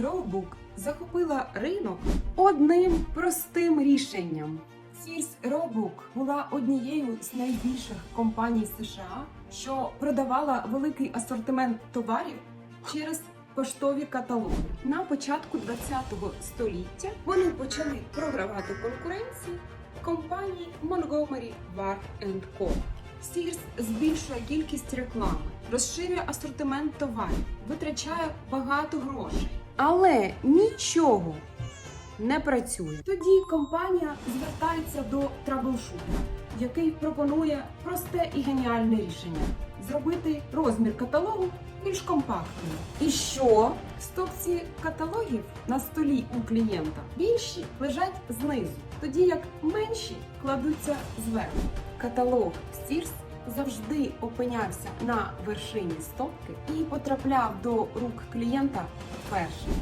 Roebuck захопила ринок одним простим рішенням. Sears Roebuck була однією з найбільших компаній США, що продавала великий асортимент товарів через поштові каталоги. На початку ХХ століття вони почали програвати конкуренції компанії Montgomery Ward Co. Sears збільшує кількість реклами, розширює асортимент товарів, витрачає багато грошей, але нічого не працює. Тоді компанія звертається до траблшутера, який пропонує просте і геніальне рішення зробити розмір каталогу більш компактним. І що? Стопці каталогів на столі у клієнта більші лежать знизу, тоді як менші кладуться зверху. Каталог Sears завжди опинявся на вершині стопки і потрапляв до рук клієнта class.